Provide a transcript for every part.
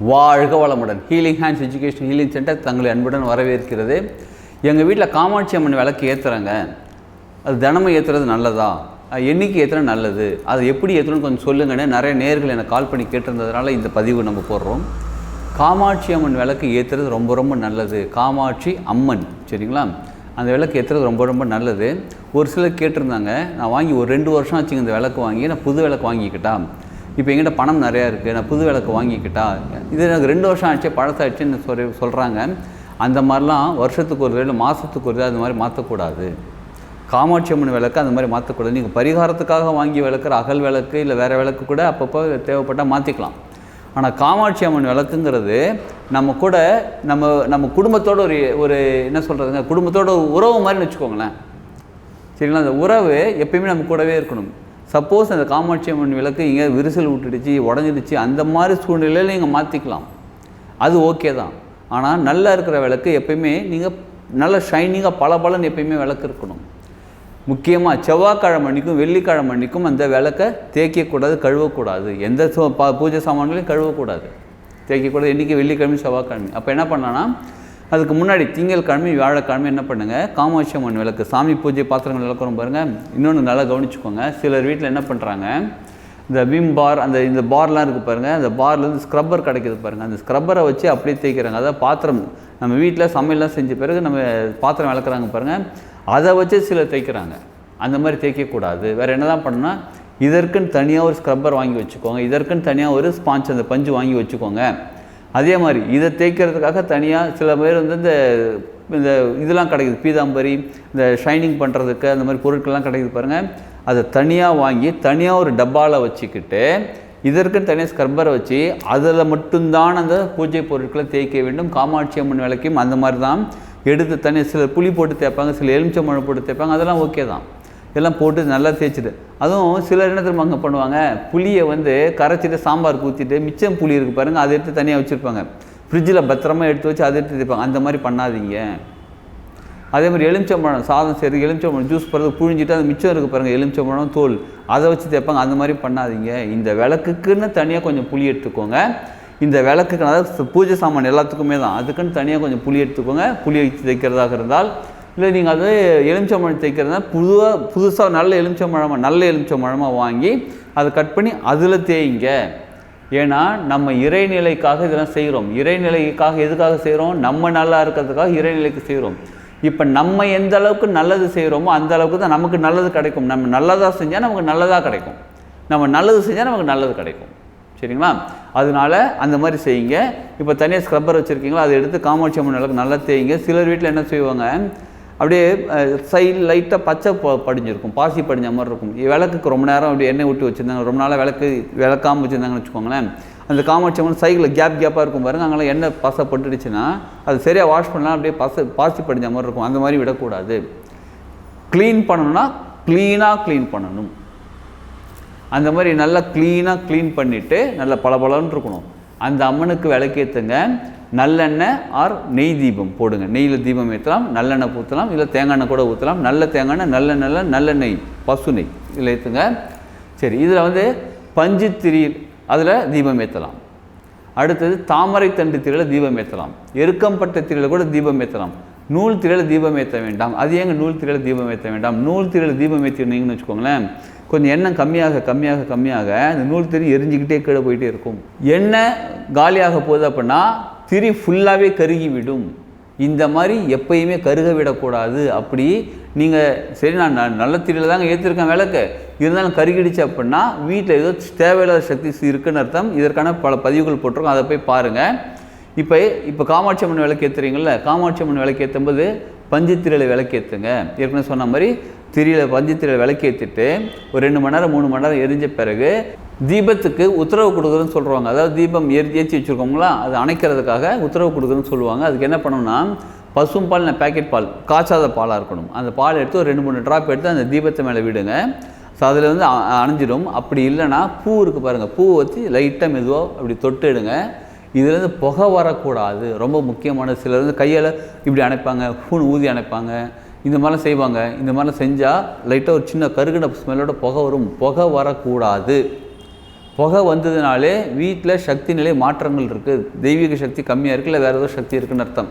வாழ்க வளமுடன். Healing hands education healing centre தங்களை அன்புடன் வரவேற்கிறது. எங்கள் வீட்டில் காமாட்சி அம்மன் விளக்கு ஏற்றுறாங்க அது தினமும் ஏற்றுறது நல்லதா? என்றைக்கு என்னைக்கு ஏற்றுறது நல்லது? அது எப்படி ஏற்றணும்னு கொஞ்சம் சொல்லுங்கன்னு நிறைய நேர்கள் எனக்கு கால் பண்ணி கேட்டிருந்ததுனால இந்த பதிவு நம்ம போடுறோம். காமாட்சி அம்மன் விளக்கு ஏற்றுறது ரொம்ப ரொம்ப நல்லது. காமாட்சி அம்மன் சரிங்களா? அந்த விளக்கு ஏற்றுறது ரொம்ப ரொம்ப நல்லது. ஒரு சிலர் கேட்டிருந்தாங்க நான் வாங்கி ஒரு ரெண்டு வருஷம் ஆச்சுங்க இந்த விளக்கு வாங்கி நான் புது விளக்கு வாங்கிக்கிட்டான். இப்போ எங்கிட்ட பணம் நிறையா இருக்குது நான் புது விளக்கு வாங்கிக்கிட்டா இது எனக்கு ரெண்டு வருஷம் ஆச்சு பழசாச்சுன்னு சொல்லி சொல்கிறாங்க அந்த மாதிரிலாம் வருஷத்துக்கு ஒரு இல்லை மாதத்துக்கு ஒரு தடவை அந்த மாதிரி மாற்றக்கூடாது காமாட்சி அம்மன் விளக்கு அந்த மாதிரி மாற்றக்கூடாது நீங்கள் பரிகாரத்துக்காக வாங்கி விளக்குற அகல் விளக்கு இல்லை வேறு விளக்கு கூட அப்பப்போ தேவைப்பட்டால் மாற்றிக்கலாம் ஆனால் காமாட்சி அம்மன் விளக்குங்கிறது நம்ம கூட நம்ம நம்ம குடும்பத்தோட ஒரு ஒரு என்ன சொல்கிறதுங்க குடும்பத்தோட உறவு மாதிரின்னு வச்சுக்கோங்களேன். சரிங்களா? அந்த உறவு எப்பயுமே நம்ம கூடவே இருக்கணும். சப்போஸ் அந்த காமாட்சி அம்மன் விளக்கு இங்கே விரிசல் விட்டுடுச்சு உடஞ்சிடுச்சு அந்த மாதிரி சூழ்நிலையில் நீங்கள் மாற்றிக்கலாம் அது ஓகே தான். ஆனால் நல்லா இருக்கிற விளக்கு எப்பயுமே நீங்கள் நல்ல ஷைனிங்காக பல எப்பயுமே விளக்கு இருக்கணும். முக்கியமாக செவ்வாய்க்கிழமை அன்னைக்கும் வெள்ளிக்கிழமை அன்னைக்கும் அந்த விளக்கை தேய்க்கக்கூடாது கழுவக்கூடாது. எந்த ப- பூஜை சாமான்களையும் கழுவக்கூடாது. தேய்க்கக்கூடாது. என்றைக்கு வெள்ளிக்கிழமை செவ்வாய்க்கிழமை. அப்போ என்ன பண்ணலான்னா அதுக்கு முன்னாடி திங்கட்கிழமை வியாழக்கிழமை என்ன பண்ணுங்கள் காமாட்சி அம்மன் விளக்கு சாமி பூஜை பாத்திரங்கள் விளக்குறோம் பாருங்கள் இன்னொன்று நல்லா கவனிச்சுக்கோங்க. சிலர் வீட்டில் என்ன பண்ணுறாங்க இந்த விம் பார் அந்த இந்த பார்லாம் இருக்குது பாருங்கள் அந்த பார்லேருந்து ஸ்க்ரப்பர் கிடைக்குது பாருங்கள் அந்த ஸ்க்ரப்பரை வச்சு அப்படியே தேய்க்கிறாங்க. அதாவது பாத்திரம் நம்ம வீட்டில் சமையல்லாம் செஞ்ச பிறகு நம்ம பாத்திரம் விளக்குறாங்க பாருங்கள் அதை வச்சு சிலர் தேய்க்கிறாங்க. அந்த மாதிரி தேய்க்கக்கூடாது. வேறு என்ன தான் பண்ணணும்னா இதற்குன்னு தனியாக ஒரு ஸ்க்ரப்பர் வாங்கி வச்சுக்கோங்க. இதற்குன்னு தனியாக ஒரு ஸ்பாஞ்ச் அந்த பஞ்சு வாங்கி வச்சுக்கோங்க. அதே மாதிரி இதை தேய்க்கிறதுக்காக தனியாக சில பேர் வந்து இந்த இந்த இதெல்லாம் கிடைக்குது. பீதாம்பரி இந்த ஷைனிங் பண்ணுறதுக்கு அந்த மாதிரி பொருட்கள்லாம் கிடைக்குது பாருங்கள் அதை தனியாக வாங்கி தனியாக ஒரு டப்பாவில் வச்சுக்கிட்டு இதற்குன்னு தனியாக ஸ்க்ரப்பரை வச்சு அதில் மட்டும்தான் அந்த பூஜை பொருட்களை தேய்க்க வேண்டும். காமாட்சி அம்மன் விளக்கையும் அந்த மாதிரி தான் எடுத்து தனியாக சில புளி போட்டு தேய்ப்பாங்க சில எலுமிச்சம்பழம் போட்டு தேய்ப்பாங்க. அதெல்லாம் ஓகே தான். எல்லாம் போட்டு நல்லா தேய்ச்சிட்டு. அதுவும் சிலர் என்ன தெரியுமா அங்கே பண்ணுவாங்க? புளியை வந்து கரைச்சிட்டு சாம்பார் ஊற்றிட்டு மிச்சம் புளி இருக்குது பாருங்கள் அதை எடுத்து தனியாக வச்சுருப்பாங்க. ஃப்ரிட்ஜில் பத்திரமா எடுத்து வச்சு அதை எடுத்து தேய்ப்பாங்க. அந்த மாதிரி பண்ணாதீங்க. அதே மாதிரி எலுமிச்சம்பழம் சாதம் செய்கிறது எலுமிச்சம்பழம் ஜூஸ் போடுறது புழிஞ்சிட்டு அது மிச்சம் இருக்குது பாருங்கள் எலுமிச்சம்பழம் தோல். அதை வச்சு தேய்ப்பாங்க. அந்த மாதிரி பண்ணாதீங்க. இந்த விளக்குக்குன்னு தனியாக கொஞ்சம் புளி எடுத்துக்கோங்க. இந்த விளக்குக்கு அதாவது பூஜை சாமான் எல்லாத்துக்குமே தான். அதுக்குன்னு தனியாக கொஞ்சம் புளி எடுத்துக்கோங்க. புளி வச்சு தைக்கிறதாக இருந்தால் இல்லை நீங்கள் அது எலுமிச்சம்பழம் தேய்க்கிறதுனா புதுவாக புதுசாக நல்ல எலுமிச்சம்பழமாக நல்ல எலுமிச்சம்பழமாக வாங்கி அதை கட் பண்ணி அதில் தேய்ங்க. ஏன்னா நம்ம இறைநிலைக்காக இதெல்லாம் செய்கிறோம் இறைநிலைக்காக எதுக்காக செய்கிறோம் நம்ம நல்லா இருக்கிறதுக்காக இறைநிலைக்கு செய்கிறோம் இப்போ நம்ம எந்த அளவுக்கு நல்லது செய்கிறோமோ அந்த அளவுக்கு தான் நமக்கு நல்லது கிடைக்கும். நம்ம நல்லதாக செஞ்சால் நமக்கு நல்லதாக கிடைக்கும். நம்ம நல்லது செஞ்சால் நமக்கு நல்லது கிடைக்கும். சரிங்களா? அதனால அந்த மாதிரி செய்யுங்க. இப்போ தனியாக ஸ்க்ரப்பர் வச்சுருக்கீங்களா? அதை எடுத்து காமாட்சி அம்மன் அளவுக்கு நல்லா தேய்ங்க. சிலர் வீட்டில் என்ன செய்வாங்க? அப்படியே சைடு லைட்டாக பச்சை படிஞ்சிருக்கும் பாசி படிஞ்ச மாதிரி இருக்கும். விளக்குக்கு ரொம்ப நேரம் அப்படி எண்ணெய் விட்டு வச்சுருந்தாங்க. ரொம்ப நாளாக விளக்கு விளக்காமல் வச்சுருந்தாங்கன்னு வச்சுக்கோங்களேன். அந்த காமாட்சி சைக்கிளில் கேப் கேப்பாக இருக்கும் பாருங்க. அங்கெல்லாம் எண்ணெய் பசை பட்டுடுச்சுன்னா அது சரியாக வாஷ் பண்ணலாம். அப்படியே பசை பாசி படிஞ்ச மாதிரி இருக்கும். அந்த மாதிரி விடக்கூடாது. க்ளீன் பண்ணணும்னா க்ளீனாக க்ளீன் பண்ணணும். அந்த மாதிரி நல்லா க்ளீனாக க்ளீன் பண்ணிவிட்டு நல்லா பளபளன்னு இருக்கணும். அந்த அம்மனுக்கு விளக்கேற்றுங்க நல்லெண்ணெய் ஆர் நெய் தீபம் போடுங்க. நெய்யில் தீபம் ஏற்றலாம் நல்லெண்ணெய் ஊற்றலாம் இல்லை தேங்காய் எண்ணெய் கூட ஊற்றலாம் நல்ல தேங்காய் எண்ணெய் நல்ல நல்ல நல்ல நெய் பசு நெய் இதில் ஏற்றுங்க சரி இதில் வந்து பஞ்சு திரி அதில் தீபம் ஏற்றலாம் அடுத்தது தாமரை தண்டு திரையில் தீபம் ஏற்றலாம் எருக்கம்பட்ட திரையில் கூட தீபம் ஏற்றலாம் நூல் திரையில் தீபம் ஏற்ற வேண்டாம். அது ஏங்க நூல் திரையில் தீபம் ஏற்ற வேண்டாம்? நூல் திரையில் தீபம் ஏற்றினீங்கன்னு வச்சுக்கோங்களேன் கொஞ்சம் எண்ணெய் கம்மியாக கம்மியாக கம்மியாக அந்த நூல் திரி எரிஞ்சுக்கிட்டே கீழே போயிட்டே இருக்கும். எண்ணெய் காலியாக போகுது அப்படின்னா திரி ஃபுல்லாகவே கருகி விடும் இந்த மாதிரி எப்பயுமே கருக விடக்கூடாது. அப்படி நீங்கள் சரி நான் ந- நல்ல திரியில் தாங்க ஏற்றிருக்கேன் விளக்கு. இருந்தாலும் கருகிடுச்சு அப்படின்னா வீட்டில் ஏதோ தேவையில்லாத சக்தி இருக்குன்னு அர்த்தம். இதற்கான பல பதிவுகள் போட்டிருக்கோம். அதை போய் பாருங்கள் இப்போ இப்போ காமாட்சி அம்மன் விளக்கு ஏற்றுறீங்கள காமாட்சி அம்மன் விளக்கு ஏற்றும்போது பஞ்சுத்திரையில் விளக்கேற்றுங்க ஏற்கனவே சொன்ன மாதிரி திரியில் பஞ்சுத்திரையில் விளக்கேற்றிட்டு ஒரு ரெண்டு மணி நேரம் மூணு மணி நேரம் எரிஞ்ச பிறகு தீபத்துக்கு உத்தரவு கொடுக்குறதுன்னு சொல்கிறாங்க அதாவது தீபம் ஏறி ஏற்றி வச்சுருக்கோங்களா அது அணைக்கிறதுக்காக உத்தரவு கொடுக்குறதுன்னு சொல்லுவாங்க. அதுக்கு என்ன பண்ணணும்னா பசும் பால் பேக்கெட் பால் காய்ச்சாத பாலாக இருக்கணும். அந்த பால் எடுத்து ஒரு ரெண்டு மூணு ட்ராப் எடுத்து அந்த தீபத்தை மேலே விடுங்க. ஸோ அதில் வந்து அ- அணைஞ்சிடும். அப்படி இல்லைன்னா பூ இருக்குது பாருங்கள் பூ வச்சு லைட்டாக மெதுவாக அப்படி தொட்டுடுங்க இதுலேருந்து புகை வரக்கூடாது. ரொம்ப முக்கியமான சிலர் வந்து கையால் இப்படி அணைப்பாங்க ஃபூன் ஊதி அணைப்பாங்க. இந்த மாதிரிலாம் செய்வாங்க. இந்த மாதிரிலாம் செஞ்சால் லைட்டாக ஒரு சின்ன கருகின ஸ்மெல்லோட புகை வரும். புகை வரக்கூடாது. புகை வந்ததுனாலே வீட்டில் சக்தி நிலை மாற்றங்கள் இருக்குது தெய்வீக சக்தி கம்மியாக இருக்குது இல்லை வேறு ஏதோ சக்தி இருக்குன்னு அர்த்தம்.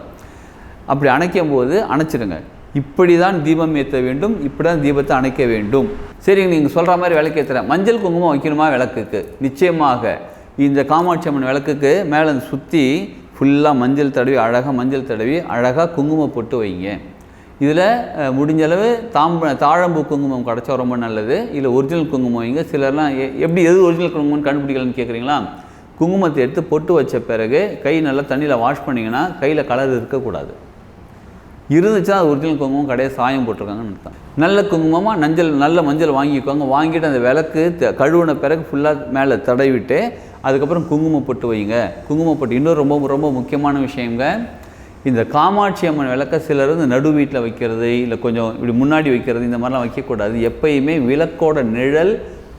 அப்படி அணைக்கும் போது அணைச்சிடுங்க இப்படி தான் தீபம் ஏற்ற வேண்டும் இப்படி தான் தீபத்தை அணைக்க வேண்டும். சரிங்க நீங்கள் சொல்கிற மாதிரி விளக்கு ஏற்றுறேன் மஞ்சள் குங்குமம் வைக்கணுமா விளக்குக்கு? நிச்சயமாக. இந்த காமாட்சி அம்மன் விளக்குக்கு மேலே சுற்றி ஃபுல்லாக மஞ்சள் தடவி அழகாக மஞ்சள் தடவி அழகாக குங்குமம் போட்டு வைங்க. இதில் முடிஞ்சளவு தாம்ப தாழம்பூ குங்குமம் கிடச்சா ரொம்ப நல்லது. இல்லை ஒரிஜினல் குங்குமம் வைங்க சிலர்லாம் எப்படி எது ஒரிஜினல் குங்குமம்னு கண்டுபிடிக்கலன்னு கேட்குறீங்களா? குங்குமத்தை எடுத்து பொட்டு வச்ச பிறகு கை நல்லா தண்ணியில் வாஷ் பண்ணிங்கன்னா கையில் கலர் இருக்கக்கூடாது. இருந்துச்சுன்னா அது ஒரிஜினல் குங்குமம் கடையை சாயம் போட்டிருக்காங்கன்னு அர்த்தம். நல்ல குங்குமமாக நஞ்சள் நல்ல மஞ்சள் வாங்கிக்கோங்க. வாங்கிட்டு அந்த விளக்கு த- கழுவுன பிறகு ஃபுல்லாக மேலே தடவிட்டு அதுக்கப்புறம் குங்குமம் பொட்டு வைங்க. குங்குமம் பொட்டு ரொம்ப ரொம்ப முக்கியமான விஷயங்க இந்த காமாட்சி அம்மன் விளக்க சிலர் வந்து நடு வீட்டில் வைக்கிறது இல்லை கொஞ்சம் இப்படி முன்னாடி வைக்கிறது இந்த மாதிரிலாம் வைக்கக்கூடாது. எப்பயுமே விளக்கோட நிழல்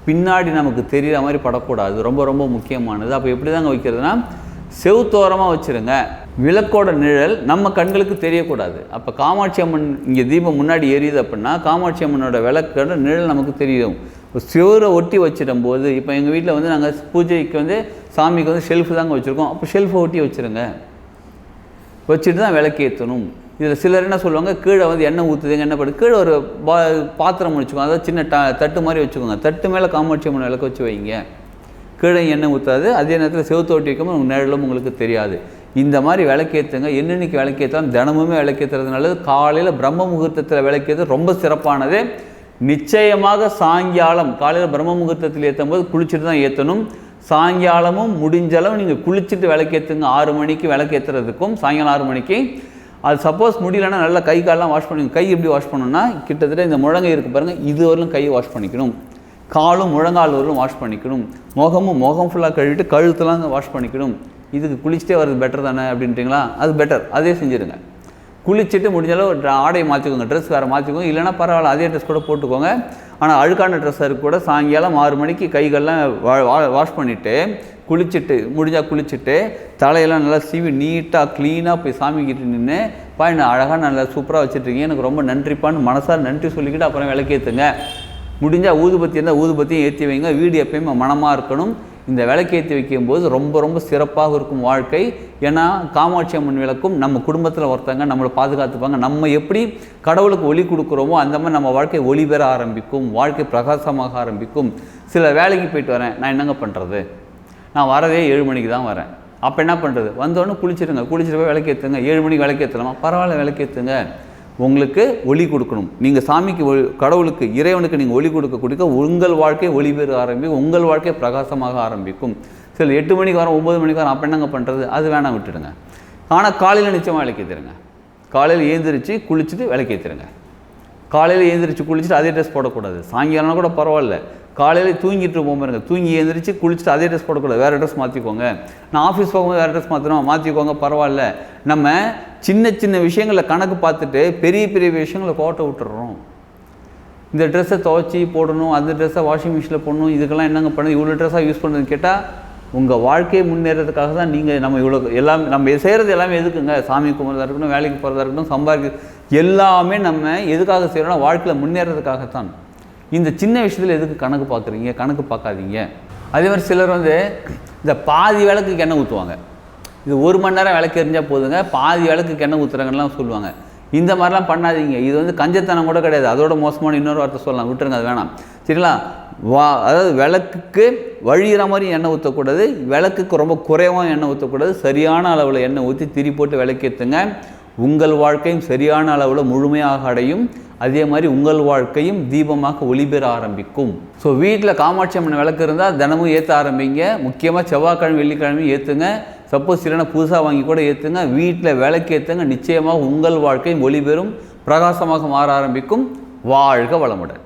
பின்னாடி நமக்கு தெரிகிற மாதிரி படக்கூடாது. ரொம்ப ரொம்ப முக்கியமானது. அப்போ எப்படி தாங்க வைக்கிறதுனா செவுத்தோரமாக வச்சுருங்க. விளக்கோட நிழல் நம்ம கண்களுக்கு தெரியக்கூடாது. அப்போ காமாட்சி அம்மன் இங்கே தீபம் முன்னாடி எரியுது அப்படின்னா காமாட்சி அம்மனோட விளக்கோட நிழல் நமக்கு தெரியும். சிவரை ஒட்டி வச்சிடும் போது இப்போ எங்கள் வீட்டில் வந்து நாங்கள் பூஜைக்கு வந்து சாமிக்கு வந்து ஷெல்ஃபு தாங்க வச்சுருக்கோம். அப்போ ஷெல்ஃபை ஒட்டி வச்சுருங்க. வச்சுட்டு தான் விளக்கேற்றணும் இதில் சிலர் என்ன சொல்லுவாங்க கீழே வந்து எண்ணெய் ஊற்றுதுங்க என்ன பண்ணுது கீழே ஒரு பா பாத்திரம் வச்சுக்கோங்க அதாவது சின்ன ட தட்டு மாதிரி வச்சுக்கோங்க. தட்டு மேலே காமாட்சி அம்மன் விளக்கு வச்சு வைங்க. கீழே எண்ணெய் ஊற்றாது அதே நேரத்தில் செவத்தோட்டி ஒட்டி வைக்காமல் உங்களுக்கு உங்களுக்கு தெரியாது. இந்த மாதிரி விளக்கேற்றுங்க என்னென்னைக்கு விளக்கேற்றாலும் தினமுமே விளக்கேற்றுறது நல்லது. காலையில் பிரம்ம முகூர்த்தத்தில் விளக்கேற்றது ரொம்ப சிறப்பானது. நிச்சயமாக சாயங்காலம் காலையில் பிரம்ம முகூர்த்தத்தில் ஏற்றும் போது குளிச்சுட்டு தான் ஏற்றணும் சாயங்காலமும் முடிஞ்ச அளவு நீங்கள் குளிச்சுட்டு விளக்கேற்றுங்க ஆறு மணிக்கு விளக்கேற்றுறதுக்கும் சாயங்காலம் ஆறு மணிக்கு. அது சப்போஸ் முடியலன்னா நல்லா கை காலெலாம் வாஷ் பண்ணுங்க கை எப்படி வாஷ் பண்ணணும்னா கிட்டத்தட்ட இந்த முழங்கை இருக்குது பாருங்கள் இது வரலும் கையை வாஷ் பண்ணிக்கணும். காலும் முழங்கால் வரலும் வாஷ் பண்ணிக்கணும். முகமும் முகம் ஃபுல்லாக கழுவிட்டு கழுத்தெல்லாம் வாஷ் பண்ணிக்கணும். இதுக்கு குளிச்சுட்டே வர்றது பெட்டர் தானே அப்படின்ட்டிங்களா? அது பெட்டர் அதே செஞ்சுருங்க. குளிச்சுட்டு முடிஞ்ச அளவு ஆடையை மாற்றிக்கோங்க ட்ரெஸ் வேறு மாற்றிக்கோங்க இல்லைன்னா பரவாயில்ல அதே ட்ரெஸ் கூட போட்டுக்கோங்க. ஆனால் அழுக்கான ட்ரெஸ்ஸாக இருக்க கூட சாயங்காலம் ஆறு மணிக்கு கைகள்லாம் வா- வா- வாஷ் பண்ணிவிட்டு குளிச்சுட்டு முடிஞ்சால் குளிச்சுட்டு தலையெல்லாம் நல்லா சீவி நீட்டாக க்ளீனாக போய் சாமிக்கிட்டு நின்று பா அழகாக நல்லா சூப்பராக வச்சுட்ருக்கீங்க எனக்கு ரொம்ப நன்றிப்பான்னு மனசார நன்றி சொல்லிக்கிட்டு அப்புறம் விளக்கேற்றுங்க முடிஞ்சால் ஊதுபத்தி இருந்தால் ஊதுபத்தியும் ஏற்றி வைங்க. வீடு எப்பயுமே மனமாக இருக்கணும். இந்த விளக்கேற்றி வைக்கும்போது ரொம்ப ரொம்ப சிறப்பாக இருக்கும் வாழ்க்கை. ஏன்னா காமாட்சி அம்மன் விளக்கும் நம்ம குடும்பத்தில் ஒருத்தங்க நம்மளை பாதுகாத்துப்பாங்க. நம்ம எப்படி கடவுளுக்கு ஒளி கொடுக்குறோமோ அந்த மாதிரி நம்ம வாழ்க்கை ஒளி பெற ஆரம்பிக்கும் வாழ்க்கை பிரகாசமாக ஆரம்பிக்கும். சில வேலைக்கு போயிட்டு வரேன் நான் என்னங்க பண்ணுறது நான் வரதே ஏழு மணிக்கு தான் வரேன். அப்போ என்ன பண்ணுறது வந்தோடனே குளிச்சிடுங்க குளிச்சுட்டு போய் விளக்கேற்றுங்க ஏழு மணிக்கு விளக்கேற்றலாமா பரவாயில்ல விளக்கேற்றுங்க உங்களுக்கு ஒளி கொடுக்கணும். நீங்கள் சாமிக்கு கடவுளுக்கு இறைவனுக்கு நீங்கள் ஒளி கொடுக்க கொடுக்க உங்கள் வாழ்க்கை ஒளி பெற ஆரம்பிக்கும் உங்கள் வாழ்க்கை பிரகாசமாக ஆரம்பிக்கும். சரி எட்டு மணிக்கு வரோம் ஒம்பது மணிக்கு வரோம் அப்போ என்னங்க பண்ணுறது அது வேணாம் விட்டுடுங்க. ஆனால் காலையில் நிச்சயமாக விளக்கேற்றிடுங்க காலையில் ஏந்திரிச்சு குளிச்சுட்டு விளக்கேற்றிடுங்க காலையில் ஏந்திரிச்சு குளிச்சுட்டு அதே ட்ரெஸ் போடக்கூடாது. சாயங்காலம்னா கூட பரவாயில்ல. காலையில் தூங்கிட்டு இருப்போம் பாருங்க. தூங்கி எழுந்திரிச்சு குளிச்சுட்டு அதே ட்ரெஸ் போடக்கூடாது. வேறு ட்ரெஸ் மாற்றிக்கோங்க நான் ஆஃபீஸ் போகும்போது வேறு ட்ரெஸ் மாற்றணும் மாற்றிக்கோங்க பரவாயில்ல. நம்ம சின்ன சின்ன விஷயங்களில் கணக்கு பார்த்துட்டு பெரிய பெரிய விஷயங்களை கோட்டை விட்டுறோம். இந்த ட்ரெஸ்ஸை துவைச்சி போடணும் அந்த ட்ரெஸ்ஸை வாஷிங் மிஷினில் போடணும் இதுக்கெல்லாம் என்னங்க பண்ணுது இவ்வளோ ட்ரெஸ்ஸாக யூஸ் பண்ணுறதுன்னு கேட்டால் உங்கள் வாழ்க்கையை முன்னேறதுக்காக தான் நீங்கள் நம்ம இவ்வளோ எல்லாம் நம்ம செய்கிறது எல்லாமே எதுக்குங்க? சாமி கும்பிட்றதா இருக்கட்டும் வேலைக்கு போகிறதா இருக்கட்டும் சம்பாதிக்க எல்லாமே நம்ம எதுக்காக செய்கிறோம்னா வாழ்க்கையில் முன்னேறதுக்காகத்தான். இந்த சின்ன விஷயத்தில் எதுக்கு கணக்கு பார்க்குறீங்க? கணக்கு பார்க்காதீங்க. அதே மாதிரி சிலர் வந்து இந்த பாதி விளக்குக்கு எண்ணெய் ஊற்றுவாங்க இது ஒரு மணி நேரம் விளக்கு எரிஞ்சால் போதுங்க பாதி விளக்குக்கு எண்ணெய் ஊற்றுறாங்கலாம் சொல்லுவாங்க. இந்த மாதிரிலாம் பண்ணாதீங்க. இது வந்து கஞ்சத்தனம் கூட கிடையாது. அதோட மோசமான இன்னொரு வார்த்தை சொல்லலாம். விட்டுருங்க அது வேணாம். சரிங்களா? வா அதாவது விளக்குக்கு வழிகிற மாதிரி எண்ணெய் ஊற்றக்கூடாது விளக்குக்கு ரொம்ப குறைவாக எண்ணெய் ஊற்றக்கூடாது சரியான அளவில் எண்ணெய் ஊற்றி திரி போட்டு விளக்கேற்றுங்க உங்கள் வாழ்க்கையும் சரியான அளவில் முழுமையாக அடையும். அதே மாதிரி உங்கள் வாழ்க்கையும் தீபமாக ஒளிபெற ஆரம்பிக்கும். ஸோ வீட்டில் காமாட்சி அம்மன் விளக்கு இருந்தால் தினமும் ஏற்ற ஆரம்பிங்க. முக்கியமாக செவ்வாய்க்கிழமை வெள்ளிக்கிழமை ஏற்றுங்க. சப்போஸ் இல்லைனா புதுசாக வாங்கி கூட ஏற்றுங்க. வீட்டில் விளக்கு ஏற்றுங்க. நிச்சயமாக உங்கள் வாழ்க்கையும் ஒளிபெறும் பிரகாசமாக மாற ஆரம்பிக்கும். வாழ்க வளமுடன்.